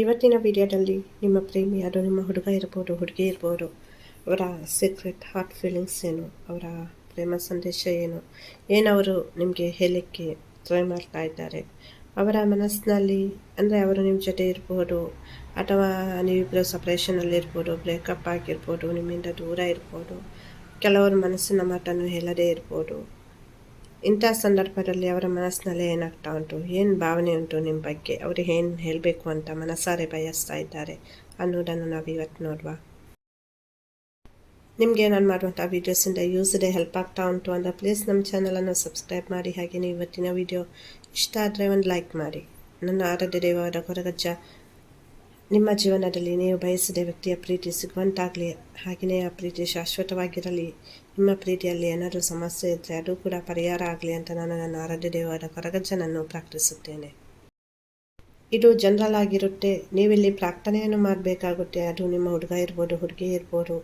ಇವತ್ತಿನ ವಿಡಿಯೋದಲ್ಲಿ ನಿಮ್ಮ ಪ್ರೇಮಿ ಅದು ನಿಮ್ಮ ಹುಡುಗ ಇರ್ಬೋದು, ಹುಡುಗಿ ಇರ್ಬೋದು, ಅವರ ಸೀಕ್ರೆಟ್ ಹಾರ್ಟ್ ಫೀಲಿಂಗ್ಸ್ ಏನು, ಅವರ ಪ್ರೇಮ ಸಂದೇಶ ಏನು ಏನವರು ನಿಮಗೆ ಹೇಳಲಿಕ್ಕೆ ಟ್ರೈ ಮಾಡ್ತಾ ಇದ್ದಾರೆ. ಅವರ ಮನಸ್ಸಿನಲ್ಲಿ, ಅಂದರೆ ಅವರು ನಿಮ್ಮ ಜೊತೆ ಇರ್ಬೋದು, ಅಥವಾ ನೀವಿಬ್ಬರು ಸಪ್ರೇಷನಲ್ಲಿ ಇರ್ಬೋದು ಬ್ರೇಕಪ್ ಆಗಿರ್ಬೋದು, ನಿಮ್ಮಿಂದ ದೂರ ಇರ್ಬೋದು, ಕೆಲವರು ಮನಸ್ಸಿನ ಮಾತನ್ನು ಹೇಳದೇ ಇರ್ಬೋದು ಇಂಥ ಸಂದರ್ಭದಲ್ಲಿ ಅವರ ಮನಸ್ಸಿನಲ್ಲಿ ಏನಾಗ್ತಾ ಉಂಟು? ಏನು ಭಾವನೆ ಉಂಟು ನಿಮ್ಮ ಬಗ್ಗೆ? ಅವರು ಏನು ಹೇಳಬೇಕು ಅಂತ ಮನಸ್ಸಾರೆ ಬಯಸ್ತಾ ಇದ್ದಾರೆ ಅನ್ನೋದನ್ನು ನಾವು ಇವತ್ತು ನೋಡುವ? ನಿಮಗೆ ನಾನು ಮಾಡುವಂಥ ವೀಡಿಯೋಸಿಂದ ಯೂಸ್ ಇದೆ ಹೆಲ್ಪ್ ಆಗ್ತಾ ಉಂಟು ಅಂದರೆ ಪ್ಲೀಸ್ ನಮ್ಮ ಚಾನಲನ್ನು ಸಬ್ಸ್ಕ್ರೈಬ್ ಮಾಡಿ ಹಾಗೆಯೇ ಇವತ್ತಿನ ವಿಡಿಯೋ ಇಷ್ಟ ಆದರೆ ಒಂದು ಲೈಕ್ ಮಾಡಿ. ನನ್ನ ಆರಾಧ್ಯ ದೇವರ ಕೊರಗಜ್ಜ ನಿಮ್ಮ ಜೀವನದಲ್ಲಿ ನೀವು ಬಯಸಿದ ವ್ಯಕ್ತಿಯ ಪ್ರೀತಿ ಸಿಗುವಂತಾಗಲಿ ಹಾಗೆಯೇ ಆ ಪ್ರೀತಿ ಶಾಶ್ವತವಾಗಿರಲಿ. ನಿಮ್ಮ ಪ್ರೀತಿಯಲ್ಲಿ ಏನಾದರೂ ಸಮಸ್ಯೆ ಇದ್ದರೆ ಅದು ಕೂಡ ಪರಿಹಾರ ಆಗಲಿ ಅಂತ ನಾನು ನನ್ನ ಆರಾಧ್ಯ ದೇವರ ಕೊರಗಜ್ಜನನ್ನು ಪ್ರಾರ್ಥಿಸುತ್ತೇನೆ. ಇದು ಜನರಲ್ ಆಗಿರುತ್ತೆ. ನೀವಿಲ್ಲಿ ಪ್ರಾರ್ಥನೆಯನ್ನು ಮಾಡಬೇಕಾಗುತ್ತೆ. ಅದು ನಿಮ್ಮ ಹುಡುಗ ಇರ್ಬೋದು, ಹುಡುಗಿ ಇರ್ಬೋದು.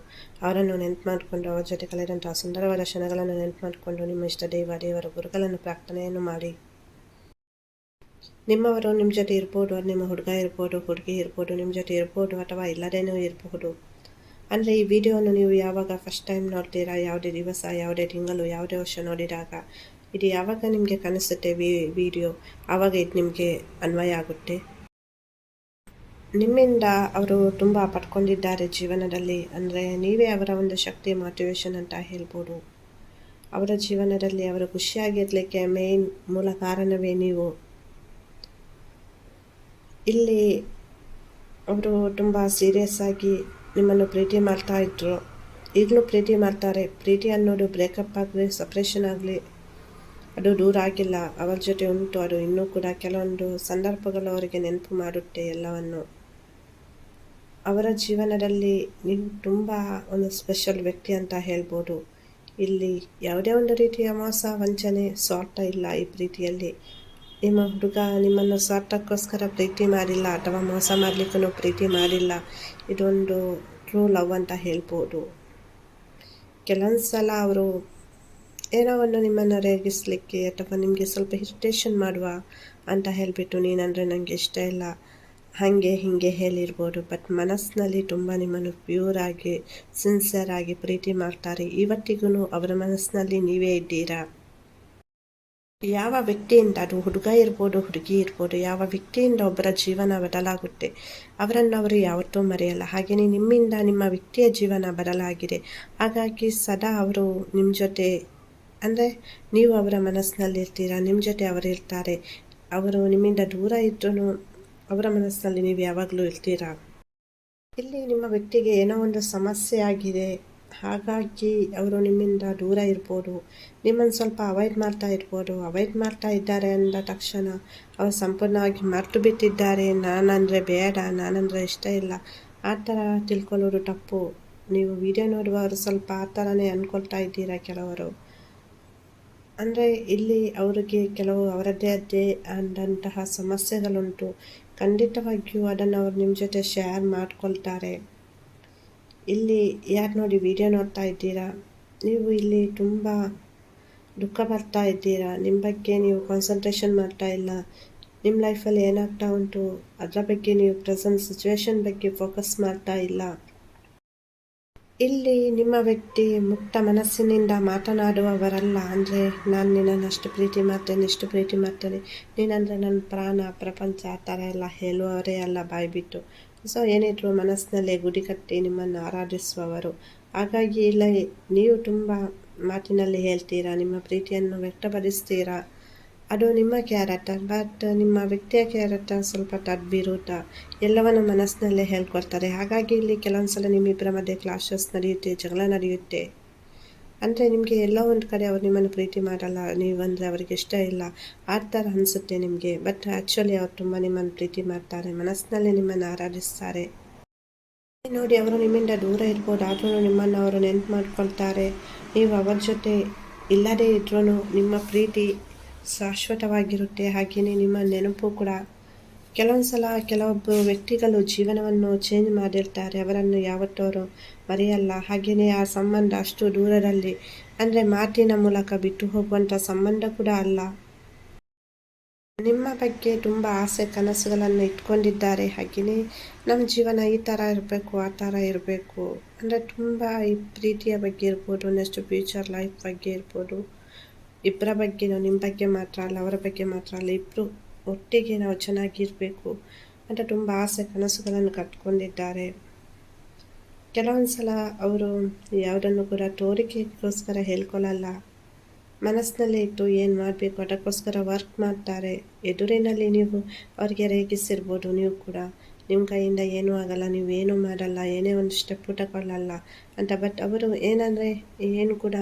ಅವರನ್ನು ನೆನಪು ಮಾಡಿಕೊಂಡು, ಅವರ ಜೊತೆ ಕಳೆದಂತಹ ಸುಂದರವಾದ ಕ್ಷಣಗಳನ್ನು ನೆನಪು ಮಾಡಿಕೊಂಡು ನಿಮ್ಮ ಇಷ್ಟ ದೇವ, ದೇವರ ಗುರುಗಳನ್ನು ಪ್ರಾರ್ಥನೆಯನ್ನು ಮಾಡಿ. ನಿಮ್ಮವರು ನಿಮ್ಮ ಜೊತೆ ಇರ್ಬೋದು, ನಿಮ್ಮ ಹುಡುಗ ಇರ್ಬೋದು, ಹುಡುಗಿ ಇರ್ಬೋದು, ನಿಮ್ಮ ಜೊತೆ ಇರ್ಬೋದು ಅಥವಾ ಇಲ್ಲದೇನೂ ಇರಬಹುದು ಅಂದರೆ ಈ ವಿಡಿಯೋವನ್ನು ನೀವು ಯಾವಾಗ ಫಸ್ಟ್ ಟೈಮ್ ನೋಡ್ತೀರಾ, ಯಾವುದೇ ದಿವಸ, ಯಾವುದೇ ತಿಂಗಳು, ಯಾವುದೇ ವರ್ಷ ನೋಡಿದಾಗ, ಇದು ಯಾವಾಗ ನಿಮಗೆ ಕನಿಸುತ್ತೆ ವಿ, ವಿಡಿಯೋ? ಆವಾಗ ಇದು ನಿಮಗೆ ಅನ್ವಯ ಆಗುತ್ತೆ. ನಿಮ್ಮಿಂದ ಅವರು ತುಂಬ ಪಡ್ಕೊಂಡಿದ್ದಾರೆ ಜೀವನದಲ್ಲಿ. ಅಂದರೆ ನೀವೇ ಅವರ ಒಂದು ಶಕ್ತಿ ಮೋಟಿವೇಶನ್ ಅಂತ ಹೇಳ್ಬೋದು. ಅವರ ಜೀವನದಲ್ಲಿ ಅವರು ಖುಷಿಯಾಗಿರಲಿಕ್ಕೆ ಮೇನ್ ಮೂಲ ಕಾರಣವೇ ನೀವು. ಇಲ್ಲಿ ಅವರು ತುಂಬ ಸೀರಿಯಸ್ ಆಗಿ ನಿಮ್ಮನ್ನು ಪ್ರೀತಿ ಮಾಡ್ತಾ ಇದ್ರು. ಈಗಲೂ ಪ್ರೀತಿ ಮಾಡ್ತಾರೆ. ಪ್ರೀತಿ ಅನ್ನೋದು ಬ್ರೇಕಪ್ ಆಗಲಿ ಸಪ್ರೇಷನ್ ಆಗಲಿ, ಅದು ದೂರ ಆಗಿಲ್ಲ. ಅವರ ಜೊತೆ ಉಂಟು, ಅದು ಇನ್ನೂ ಕೂಡ ಕೆಲವೊಂದು ಸಂದರ್ಭಗಳು ಅವರಿಗೆ ನೆನಪು ಮಾಡುತ್ತೆ ಎಲ್ಲವನ್ನು. ಅವರ ಜೀವನದಲ್ಲಿ ನೀವು ತುಂಬ ಒಂದು ಸ್ಪೆಷಲ್ ವ್ಯಕ್ತಿ ಅಂತ ಹೇಳ್ಬೋದು. ಇಲ್ಲಿ ಯಾವುದೇ ಒಂದು ರೀತಿಯ ಮೋಸ, ವಂಚನೆ ಸ್ವಾರ್ಥ ಇಲ್ಲ ಈ ಪ್ರೀತಿಯಲ್ಲಿ. ನಿಮ್ಮ ಹುಡುಗ, ನಿಮ್ಮನ್ನು ಸ್ವಾರ್ಥಕ್ಕೋಸ್ಕರ ಪ್ರೀತಿ ಮಾಡಿಲ್ಲ ಅಥವಾ ಮೋಸ ಮಾಡಲಿಕ್ಕೂ ಪ್ರೀತಿ ಮಾಡಿಲ್ಲ. ಇದೊಂದು ಟ್ರೂ ಲವ್ ಅಂತ ಹೇಳ್ಬೋದು. ಕೆಲವೊಂದು ಸಲ ಅವರು ಏನೋ ಒಂದು ನಿಮ್ಮನ್ನು ರೇಗಿಸ್ಲಿಕ್ಕೆ ಅಥವಾ ನಿಮಗೆ ಸ್ವಲ್ಪ ಇರಿಟೇಷನ್ ಮಾಡುವ ಅಂತ ಹೇಳಿಬಿಟ್ಟು, ನೀನಂದರೆ ನನಗೆ ಇಷ್ಟ ಇಲ್ಲ. ಹಾಗೆ ಹೀಗೆ ಹೇಳಿರ್ಬೋದು. ಬಟ್ ಮನಸ್ಸಿನಲ್ಲಿ ತುಂಬ ನಿಮ್ಮನ್ನು ಪ್ಯೂರ್ ಆಗಿ ಸಿನ್ಸಿಯರ್ ಆಗಿ ಪ್ರೀತಿ ಮಾಡ್ತಾರೆ. ಇವತ್ತಿಗೂ ಅವರ ಮನಸ್ಸಿನಲ್ಲಿ ನೀವೇ ಇದ್ದೀರಾ? ಯಾವ ವ್ಯಕ್ತಿಯಿಂದ ಅದು ಹುಡುಗ ಇರ್ಬೋದು, ಹುಡುಗಿ ಇರ್ಬೋದು, ಯಾವ ವ್ಯಕ್ತಿಯಿಂದ ಒಬ್ಬರ ಜೀವನ ಬದಲಾಗುತ್ತೆ, ಅವರನ್ನು ಅವರು ಯಾವತ್ತೂ ಮರೆಯಲ್ಲ. ಹಾಗೆಯೇ ನಿಮ್ಮಿಂದ ನಿಮ್ಮ ವ್ಯಕ್ತಿಯ ಜೀವನ ಬದಲಾಗಿದೆ. ಹಾಗಾಗಿ ಸದಾ ಅವರು ನಿಮ್ಮ ಜೊತೆ, ಅಂದರೆ ನೀವು ಅವರ ಮನಸ್ಸಿನಲ್ಲಿ ಇರ್ತೀರಾ, ನಿಮ್ಮ ಜೊತೆ ಅವರು ಇರ್ತಾರೆ, ಅವರು ನಿಮ್ಮಿಂದ ದೂರ ಇದ್ರೂ ಅವರ ಮನಸ್ಸಿನಲ್ಲಿ ನೀವು ಯಾವಾಗಲೂ ಇರ್ತೀರಾ? ಇಲ್ಲಿ ನಿಮ್ಮ ವ್ಯಕ್ತಿಗೆ ಏನೋ ಒಂದು ಸಮಸ್ಯೆ ಆಗಿದೆ. ಹಾಗಾಗಿ ಅವರು ನಿಮ್ಮಿಂದ ದೂರ ಇರ್ಬೋದು. ನಿಮ್ಮನ್ನು ಸ್ವಲ್ಪ ಅವಾಯ್ಡ್ ಮಾಡ್ತಾ ಇರ್ಬೋದು. ಅವಾಯ್ಡ್ ಮಾಡ್ತಾ ಇದ್ದಾರೆ ಅಂದ ತಕ್ಷಣ ಅವರು ಸಂಪೂರ್ಣವಾಗಿ ಮರೆತು ಬಿಟ್ಟಿದ್ದಾರೆ. ನಾನಂದರೆ ಬೇಡ, ನಾನಂದರೆ ಇಷ್ಟ ಇಲ್ಲ. ಆ ಥರ ತಿಳ್ಕೊಳ್ಳೋದು ತಪ್ಪು. ನೀವು ವಿಡಿಯೋ ನೋಡುವವರು ಸ್ವಲ್ಪ ಆ ಥರನೇ ಅಂದ್ಕೊಳ್ತಾ ಇದ್ದೀರಾ ಕೆಲವರು? ಅಂದರೆ ಇಲ್ಲಿ ಅವರಿಗೆ ಕೆಲವು ಅವರದ್ದೇ ಅದೇ ಆದಂತಹ ಸಮಸ್ಯೆಗಳುಂಟು. ಖಂಡಿತವಾಗಿಯೂ ಅದನ್ನು ಅವರು ನಿಮ್ಮ ಜೊತೆ ಶೇರ್ ಮಾಡ್ಕೊಳ್ತಾರೆ. ಇಲ್ಲಿ ಯಾರು ನೋಡಿ ವಿಡಿಯೋ ನೋಡ್ತಾ ಇದ್ದೀರಾ? ನೀವು ಇಲ್ಲಿ ತುಂಬ ದುಃಖ ಬರ್ತಾ ಇದ್ದೀರಾ? ನಿಮ್ಮ ಬಗ್ಗೆ ನೀವು ಕಾನ್ಸಂಟ್ರೇಷನ್ ಮಾಡ್ತಾ ಇಲ್ಲ. ನಿಮ್ಮ ಲೈಫಲ್ಲಿ ಏನಾಗ್ತಾ ಉಂಟು? ಅದರ ಬಗ್ಗೆ ನೀವು ಪ್ರೆಸೆಂಟ್ ಸಿಚುವೇಶನ್ ಬಗ್ಗೆ ಫೋಕಸ್ ಮಾಡ್ತಾ ಇಲ್ಲ. ಇಲ್ಲಿ ನಿಮ್ಮ ವ್ಯಕ್ತಿ ಮುಕ್ತ ಮನಸ್ಸಿನಿಂದ ಮಾತನಾಡುವವರಲ್ಲ ಅಂದರೆ ನಾನು ನಿನ್ನನ್ನು ಅಷ್ಟು ಪ್ರೀತಿ ಮಾಡ್ತೇನೆ, ಇಷ್ಟು ಪ್ರೀತಿ ಮಾಡ್ತೇನೆ. ನೀನಂದರೆ ನನ್ನ ಪ್ರಾಣ, ಪ್ರಪಂಚ ಆ ಥರ ಎಲ್ಲ ಹೇಳುವವರೇ ಅಲ್ಲ ಬಾಯ್ಬಿಟ್ಟು. ಸೊ ಏನಿದ್ರು ಮನಸ್ಸಿನಲ್ಲೇ ಗುಡಿ ಕಟ್ಟಿ ನಿಮ್ಮನ್ನು ಆರಾಧಿಸುವವರು. ಹಾಗಾಗಿ ಇಲ್ಲ, ನೀವು ತುಂಬ ಮಾತಿನಲ್ಲಿ ಹೇಳ್ತೀರಾ, ನಿಮ್ಮ ಪ್ರೀತಿಯನ್ನು ವ್ಯಕ್ತಪಡಿಸ್ತೀರಾ? ಅದು ನಿಮ್ಮ ಕ್ಯಾರೆಕ್ಟರ್, ಬಟ್ ನಿಮ್ಮ ವ್ಯಕ್ತಿಯ ಕ್ಯಾರೆಕ್ಟರ್ ಸ್ವಲ್ಪ ತಡ್ಬಿರುತ್ತ ಎಲ್ಲವನ್ನು ಮನಸ್ಸಿನಲ್ಲೇ ಹೇಳ್ಕೊಡ್ತಾರೆ. ಹಾಗಾಗಿ ಇಲ್ಲಿ ಕೆಲವೊಂದು ಸಲ ನಿಮ್ಮಿಬ್ಬರ ಮಧ್ಯೆ ಕ್ಲಾಶಸ್ ನಡೆಯುತ್ತೆ, ಜಗಳ ನಡೆಯುತ್ತೆ. ಅಂದರೆ ನಿಮಗೆ ಎಲ್ಲೋ ಒಂದು ಕಡೆ ಅವ್ರು ನಿಮ್ಮನ್ನು ಪ್ರೀತಿ ಮಾಡಲ್ಲ, ನೀವು ಅಂದರೆ ಅವರಿಗೆ ಇಷ್ಟ ಇಲ್ಲ, ಆ ಥರ ಅನಿಸುತ್ತೆ ನಿಮಗೆ. ಬಟ್ ಆ್ಯಕ್ಚುಲಿ ಅವ್ರು ತುಂಬ ನಿಮ್ಮನ್ನು ಪ್ರೀತಿ ಮಾಡ್ತಾರೆ, ಮನಸ್ಸಿನಲ್ಲಿ ನಿಮ್ಮನ್ನು ಆರಾಧಿಸ್ತಾರೆ. ನೋಡಿ, ಅವರು ನಿಮ್ಮಿಂದ ದೂರ ಇರ್ಬೋದು, ಆದ್ರೂ ನಿಮ್ಮನ್ನು ಅವರು ನೆನ್ಪು ಮಾಡ್ಕೊಳ್ತಾರೆ. ನೀವು ಅವ್ರ ಜೊತೆ ಇಲ್ಲದೇ ಇದ್ರೂ ನಿಮ್ಮ ಪ್ರೀತಿ ಶಾಶ್ವತವಾಗಿರುತ್ತೆ. ಹಾಗೆಯೇ ನಿಮ್ಮ ನೆನಪು ಕೂಡ ಕೆಲವೊಂದು ಸಲ ಕೆಲವೊಬ್ಬ ವ್ಯಕ್ತಿಗಳು ಜೀವನವನ್ನು ಚೇಂಜ್ ಮಾಡಿರ್ತಾರೆ, ಅವರನ್ನು ಯಾವತ್ತವರು ಮರೆಯಲ್ಲ. ಹಾಗೆಯೇ ಆ ಸಂಬಂಧ ಅಷ್ಟು ದೂರದಲ್ಲಿ ಅಂದರೆ ಮಾತಿನ ಮೂಲಕ ಬಿಟ್ಟು ಹೋಗುವಂಥ ಸಂಬಂಧ ಕೂಡ ಅಲ್ಲ. ನಿಮ್ಮ ಬಗ್ಗೆ ತುಂಬ ಆಸೆ ಕನಸುಗಳನ್ನು ಇಟ್ಕೊಂಡಿದ್ದಾರೆ. ಹಾಗೆಯೇ ನಮ್ಮ ಜೀವನ ಈ ಥರ ಇರಬೇಕು, ಆ ಥರ ಇರಬೇಕು ಅಂದರೆ ತುಂಬ ಈ ಪ್ರೀತಿಯ ಬಗ್ಗೆ ಇರ್ಬೋದು ನೆಕ್ಸ್ಟ್ ಫ್ಯೂಚರ್ ಲೈಫ್ ಬಗ್ಗೆ ಇರ್ಬೋದು. ಇಬ್ಬರ ಬಗ್ಗೆ ನಿಮ್ಮ ಬಗ್ಗೆ ಮಾತ್ರ ಅಲ್ಲ, ಅವರ ಬಗ್ಗೆ ಮಾತ್ರ ಅಲ್ಲ ಇಬ್ಬರು ಒಟ್ಟಿಗೆ ನಾವು ಚೆನ್ನಾಗಿರಬೇಕು ಅಂತ ತುಂಬ ಆಸೆ ಕನಸುಗಳನ್ನು ಕಟ್ಕೊಂಡಿದ್ದಾರೆ. ಕೆಲವೊಂದು ಸಲ ಅವರು ಯಾವುದನ್ನು ಕೂಡ ತೋರಿಕೆಗೋಸ್ಕರ ಹೇಳ್ಕೊಳ್ಳಲ್ಲ. ಮನಸ್ಸಿನಲ್ಲೇ ಇಟ್ಟು ಏನು ಮಾಡಬೇಕು ಅದಕ್ಕೋಸ್ಕರ ವರ್ಕ್ ಮಾಡ್ತಾರೆ. ಎದುರಿನಲ್ಲಿ ನೀವು ಅವರಿಗೆ ರೇಗಿಸಿರ್ಬೋದು ನೀವು ಕೂಡ. ನಿಮ್ಮ ಕೈಯಿಂದ ಏನೂ ಆಗಲ್ಲ ನೀವು ಏನೂ ಮಾಡಲ್ಲ, ಏನೇ ಒಂದು ಸ್ಟೆಪ್ ತಗೊಳ್ಳಲ್ಲ ಅಂತ. ಬಟ್ ಅವರು ಏನಂದರೆ ಏನು ಕೂಡ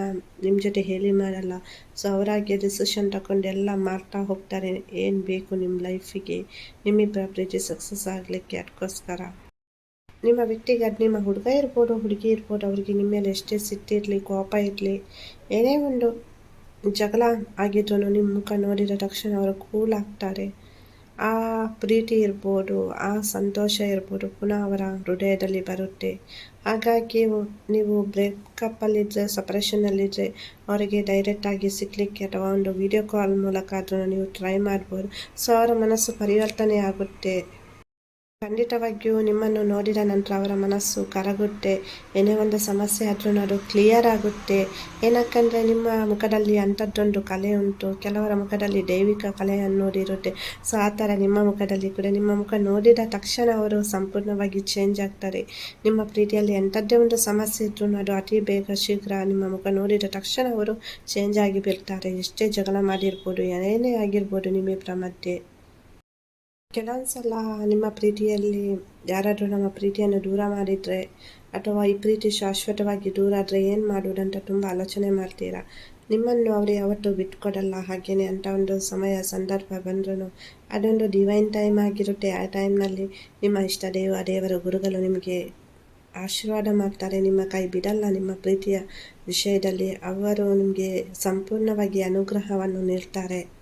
ನಿಮ್ಮ ಜೊತೆ ಹೇಳಿ ಮಾಡಲ್ಲ. ಸೊ ಅವರಾಗಿ ಡಿಸಿಷನ್ ತಗೊಂಡು ಎಲ್ಲ ಮಾಡ್ತಾ ಹೋಗ್ತಾರೆ. ಏನು ಬೇಕು ನಿಮ್ಮ ಲೈಫಿಗೆ ನಿಮ್ಮ ಪ್ರೀತಿ ಸಕ್ಸಸ್ ಆಗಲಿಕ್ಕೆ ಅದಕ್ಕೋಸ್ಕರ ನಿಮ್ಮ ವ್ಯಕ್ತಿಗೆ ಅದು ನಿಮ್ಮ ಹುಡುಗ ಇರ್ಬೋದು, ಹುಡುಗಿ ಇರ್ಬೋದು, ಅವರಿಗೆ ನಿಮ್ಮ ಮೇಲೆ ಎಷ್ಟೇ ಸಿಟ್ಟಿರಲಿ ಕೋಪ ಇರಲಿ, ಏನೇ ಒಂದು ಜಗಳ ಆಗಿದ್ರು ನಿಮ್ಮ ಮುಖ ನೋಡಿದ ತಕ್ಷಣ ಅವರು ಕೂಲ್ ಆಗ್ತಾರೆ. ಆ ಪ್ರೀತಿ ಇರ್ಬೋದು, ಆ ಸಂತೋಷ ಇರ್ಬೋದು, ಪುನಃ ಅವರ ಹೃದಯದಲ್ಲಿ ಬರುತ್ತೆ. ಹಾಗಾಗಿ ನೀವು ಬ್ರೇಕಪ್ಪಲ್ಲಿದ್ದರೆ ಸಪ್ರೇಷನಲ್ಲಿದ್ದರೆ ಅವರಿಗೆ ಡೈರೆಕ್ಟಾಗಿ ಸಿಗಲಿಕ್ಕೆ ಅಥವಾ ಒಂದು ವಿಡಿಯೋ ಕಾಲ್ ಮೂಲಕ ಅದನ್ನು ನೀವು ಟ್ರೈ ಮಾಡ್ಬೋದು. ಸೊ ಅವರ ಮನಸ್ಸು ಪರಿವರ್ತನೆ ಆಗುತ್ತೆ. ಖಂಡಿತವಾಗಿಯೂ ನಿಮ್ಮನ್ನು ನೋಡಿದ ನಂತರ ಅವರ ಮನಸ್ಸು ಕರಗುತ್ತೆ. ಏನೇ ಒಂದು ಸಮಸ್ಯೆ ಆದ್ರೂ ಅದು ಕ್ಲಿಯರ್ ಆಗುತ್ತೆ. ಏನಕ್ಕಂದರೆ ನಿಮ್ಮ ಮುಖದಲ್ಲಿ ಅಂಥದ್ದೊಂದು ಕಲೆ ಉಂಟು. ಕೆಲವರ ಮುಖದಲ್ಲಿ ದೈವಿಕ ಕಲೆ ಅನ್ನೋದಿರುತ್ತೆ ಸೊ ಆ ಥರ ನಿಮ್ಮ ಮುಖದಲ್ಲಿ ಕೂಡ ನಿಮ್ಮ ಮುಖ ನೋಡಿದ ತಕ್ಷಣ ಅವರು ಸಂಪೂರ್ಣವಾಗಿ ಚೇಂಜ್ ಆಗ್ತಾರೆ. ನಿಮ್ಮ ಪ್ರೀತಿಯಲ್ಲಿ ಎಂಥದ್ದೇ ಒಂದು ಸಮಸ್ಯೆ ಇದ್ರೂ ಅದು ಅತಿ ಬೇಗ ಶೀಘ್ರ ನಿಮ್ಮ ಮುಖ ನೋಡಿದ ತಕ್ಷಣ ಅವರು ಚೇಂಜ್ ಆಗಿ ಬಿಡ್ತಾರೆ ಎಷ್ಟೇ ಜಗಳ ಮಾಡಿರ್ಬೋದು, ಏನೇ ಆಗಿರ್ಬೋದು ನಿಮ್ಮಿಬ್ಬರ ಮಧ್ಯೆ ಕೆಲವೊಂದು ಸಲ ನಿಮ್ಮ ಪ್ರೀತಿಯಲ್ಲಿ ಯಾರಾದರೂ ನಮ್ಮ ಪ್ರೀತಿಯನ್ನು ದೂರ ಮಾಡಿದರೆ ಅಥವಾ ಈ ಪ್ರೀತಿ ಶಾಶ್ವತವಾಗಿ ದೂರ ಆದರೆ ಏನು ಮಾಡುವುದಂತ ತುಂಬ ಆಲೋಚನೆ ಮಾಡ್ತೀರಾ? ನಿಮ್ಮನ್ನು ಅವರು ಯಾವತ್ತೂ ಬಿಟ್ಕೊಡಲ್ಲ ಹಾಗೇನೆ ಅಂತ ಒಂದು ಸಮಯ, ಸಂದರ್ಭ ಬಂದರೂ ಅದೊಂದು ಡಿವೈನ್ ಟೈಮ್ ಆಗಿರುತ್ತೆ. ಆ ಟೈಮ್ನಲ್ಲಿ ನಿಮ್ಮ ಇಷ್ಟ ದೇವ, ದೇವರ ಗುರುಗಳು ನಿಮಗೆ ಆಶೀರ್ವಾದ ಮಾಡ್ತಾರೆ. ನಿಮ್ಮ ಕೈ ಬಿಡಲ್ಲ ನಿಮ್ಮ ಪ್ರೀತಿಯ ವಿಷಯದಲ್ಲಿ. ಅವರು ನಿಮಗೆ ಸಂಪೂರ್ಣವಾಗಿ ಅನುಗ್ರಹವನ್ನು ನೀಡ್ತಾರೆ.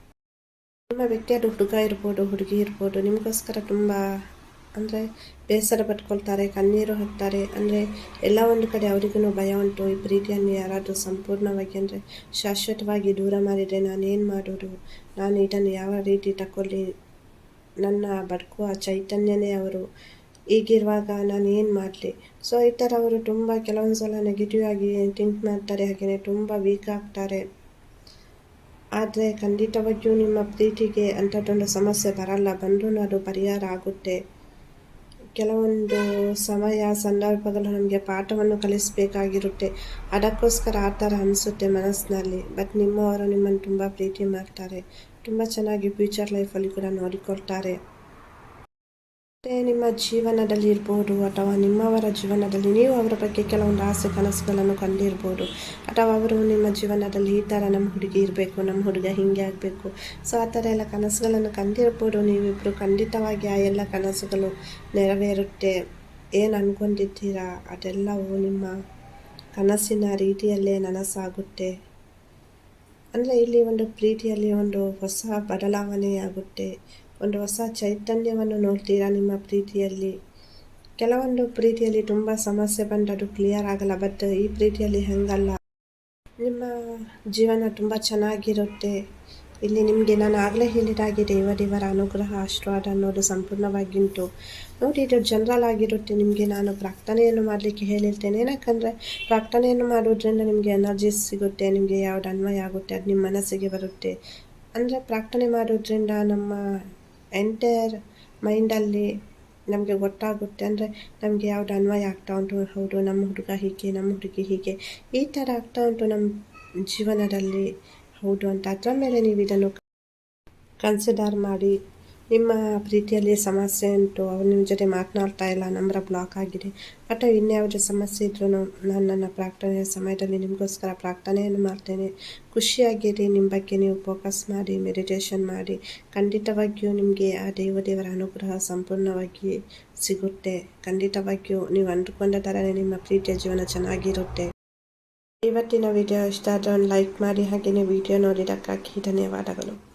ನಿಮ್ಮ ವ್ಯಕ್ತಿಯಾದ ಹುಡುಗ ಇರ್ಬೋದು, ಹುಡುಗಿ ಇರ್ಬೋದು, ನಿಮಗೋಸ್ಕರ ತುಂಬ, ಅಂದರೆ ಬೇಸರ ಪಟ್ಕೊಳ್ತಾರೆ, ಕಣ್ಣೀರು ಹಾಕ್ತಾರೆ ಅಂದರೆ ಎಲ್ಲ ಒಂದು ಕಡೆ ಅವರಿಗೂ ಭಯ ಉಂಟು. ಈ ಪ್ರೀತಿಯನ್ನು ಯಾರಾದರೂ ಸಂಪೂರ್ಣವಾಗಿ, ಅಂದರೆ ಶಾಶ್ವತವಾಗಿ ದೂರ ಮಾಡಿದರೆ ನಾನೇನು ಮಾಡೋದು? ನಾನು ಇದನ್ನು ಯಾವ ರೀತಿ ತಕೊಳ್ಳಿ? ನನ್ನ ಬದುಕುವ ಚೈತನ್ಯನೇ ಅವರು ಈಗಿರುವಾಗ ನಾನು ಏನು ಮಾಡಲಿ? ಸೊ ಈ ಥರ ಅವರು ತುಂಬ ಕೆಲವೊಂದು ಸಲ ನೆಗೆಟಿವ್ ಆಗಿ ಥಿಂಕ್ ಮಾಡ್ತಾರೆ ಹಾಗೆಯೇ ತುಂಬ ವೀಕ್ ಆಗ್ತಾರೆ. ಆದರೆ ಖಂಡಿತವಾಗಿಯೂ ನಿಮ್ಮ ಪ್ರೀತಿಗೆ ಅಂಥದ್ದೊಂದು ಸಮಸ್ಯೆ ಬರಲ್ಲ. ಬಂದರೂ ಅದು ಪರಿಹಾರ ಆಗುತ್ತೆ. ಕೆಲವೊಂದು ಸಮಯ ಸಂದರ್ಭಗಳು ನಮಗೆ ಪಾಠವನ್ನು ಕಲಿಸಬೇಕಾಗಿರುತ್ತೆ. ಅದಕ್ಕೋಸ್ಕರ ಆ ಥರ ಅನಿಸುತ್ತೆ ಮನಸ್ಸಿನಲ್ಲಿ. ಬಟ್ ನಿಮ್ಮವರು ನಿಮ್ಮನ್ನು ತುಂಬ ಪ್ರೀತಿ ಮಾಡ್ತಾರೆ. ತುಂಬ ಚೆನ್ನಾಗಿ ಫ್ಯೂಚರ್ ಲೈಫಲ್ಲಿ ಕೂಡ ನೋಡಿಕೊಳ್ತಾರೆ. ನಿಮ್ಮ ಜೀವನದಲ್ಲಿ ಇರ್ಬೋದು ಅಥವಾ ನಿಮ್ಮವರ ಜೀವನದಲ್ಲಿ ನೀವು ಅವರ ಬಗ್ಗೆ ಕೆಲವೊಂದು ಆಸೆ ಕನಸುಗಳನ್ನು ಕಂಡಿರ್ಬೋದು ಅಥವಾ ಅವರು ನಿಮ್ಮ ಜೀವನದಲ್ಲಿ ಈ ಥರ ನಮ್ಮ ಹುಡುಗಿ ಇರಬೇಕು, ನಮ್ಮ ಹುಡುಗ ಹೀಗೆ ಆಗಬೇಕು. ಸೊ ಆ ಥರ ಎಲ್ಲ ಕನಸುಗಳನ್ನು ಕಂಡಿರ್ಬೋದು ನೀವಿಬ್ಬರು ಖಂಡಿತವಾಗಿ ಆ ಎಲ್ಲ ಕನಸುಗಳು ನೆರವೇರುತ್ತೆ. ಏನು ಅಂದ್ಕೊಂಡಿದ್ದೀರಾ ಅದೆಲ್ಲವೂ ನಿಮ್ಮ ಕನಸಿನ ರೀತಿಯಲ್ಲೇ ನನಸಾಗುತ್ತೆ. ಅಂದರೆ ಇಲ್ಲಿ ಒಂದು ಪ್ರೀತಿಯಲ್ಲಿ ಒಂದು ಹೊಸ ಬದಲಾವಣೆ ಆಗುತ್ತೆ. ಒಂದು ಹೊಸ ಚೈತನ್ಯವನ್ನು ನೋಡ್ತೀರಾ ನಿಮ್ಮ ಪ್ರೀತಿಯಲ್ಲಿ? ಕೆಲವೊಂದು ಪ್ರೀತಿಯಲ್ಲಿ ತುಂಬ ಸಮಸ್ಯೆ ಬಂದದ್ದು ಕ್ಲಿಯರ್ ಆಗಲ್ಲ ಬಟ್ ಈ ಪ್ರೀತಿಯಲ್ಲಿ ಹಾಗಲ್ಲ. ನಿಮ್ಮ ಜೀವನ ತುಂಬ ಚೆನ್ನಾಗಿರುತ್ತೆ. ಇಲ್ಲಿ ನಿಮಗೆ ನಾನು ಆಗಲೇ ದೇವ ದೇವರ ಅನುಗ್ರಹ, ಆಶೀರ್ವಾದ ಅನ್ನೋದು ಸಂಪೂರ್ಣವಾಗಿಂಟು ನೋಡಿ, ಇದು ಜನರಲ್ ಆಗಿರುತ್ತೆ. ನಿಮಗೆ ನಾನು ಪ್ರಾರ್ಥನೆಯನ್ನು ಮಾಡಲಿಕ್ಕೆ ಹೇಳಿರ್ತೇನೆ. ಏನಕ್ಕಂದರೆ, ಪ್ರಾರ್ಥನೆಯನ್ನು ಮಾಡೋದ್ರಿಂದ ನಿಮಗೆ ಎನರ್ಜಿ ಸಿಗುತ್ತೆ, ನಿಮಗೆ ಯಾವ್ದು ಅನ್ವಯ ಆಗುತ್ತೆ, ಅದು ನಿಮ್ಮ ಮನಸ್ಸಿಗೆ ಬರುತ್ತೆ. ಅಂದರೆ ಪ್ರಾರ್ಥನೆ ಮಾಡೋದ್ರಿಂದ ನಮ್ಮ ಎಂಟೈರ್ ಮೈಂಡಲ್ಲಿ ನಮಗೆ ಗೊತ್ತಾಗುತ್ತೆ ಅಂದರೆ ನಮಗೆ ಯಾವ್ದು ಅನ್ವಯ ಆಗ್ತಾ ಉಂಟು, ಹೌದು ನಮ್ಮ ಹುಡುಗ ಹೀಗೆ, ನಮ್ಮ ಹುಡುಗಿ ಹೀಗೆ. ಈ ಥರ ಆಗ್ತಾ ಉಂಟು ನಮ್ಮ ಜೀವನದಲ್ಲಿ, ಹೌದು ಅಂತ. ಅದರ ಮೇಲೆ ನೀವು ಇದನ್ನು ಕನ್ಸಿಡರ್ ಮಾಡಿ ನಿಮ್ಮ ಪ್ರೀತಿಯಲ್ಲಿ ಸಮಸ್ಯೆ ಉಂಟು, ಅವ್ರು ನಿಮ್ಮ ಜೊತೆ ಮಾತನಾಡ್ತಾ ಇಲ್ಲ, ನಂಬರ ಬ್ಲಾಕ್ ಆಗಿದೆ. ಬಟ್ ಇನ್ಯಾವುದೇ ಸಮಸ್ಯೆ ಇದ್ರೂ ನಾನು ನನ್ನ ಪ್ರಾರ್ಥನೆಯ ಸಮಯದಲ್ಲಿ ನಿಮಗೋಸ್ಕರ ಪ್ರಾರ್ಥನೆಯನ್ನು ಮಾಡ್ತೇನೆ. ಖುಷಿಯಾಗಿರಿ ನಿಮ್ಮ ಬಗ್ಗೆ ನೀವು ಫೋಕಸ್ ಮಾಡಿ ಮೆಡಿಟೇಷನ್ ಮಾಡಿ. ಖಂಡಿತವಾಗಿಯೂ ನಿಮಗೆ ಆ ದೇವದೇವರ ಅನುಗ್ರಹ ಸಂಪೂರ್ಣವಾಗಿ ಸಿಗುತ್ತೆ. ಖಂಡಿತವಾಗಿಯೂ ನೀವು ಅಂದುಕೊಂಡ ಥರನೇ ನಿಮ್ಮ ಪ್ರೀತಿಯ ಜೀವನ ಚೆನ್ನಾಗಿರುತ್ತೆ. ಇವತ್ತಿನ ವಿಡಿಯೋ ಇಷ್ಟ ಆದರೆ ಒಂದು ಲೈಕ್ ಮಾಡಿ, ಹಾಗೆಯೇ ವಿಡಿಯೋ ನೋಡಿದ್ದಕ್ಕಾಗಿ ಧನ್ಯವಾದಗಳು.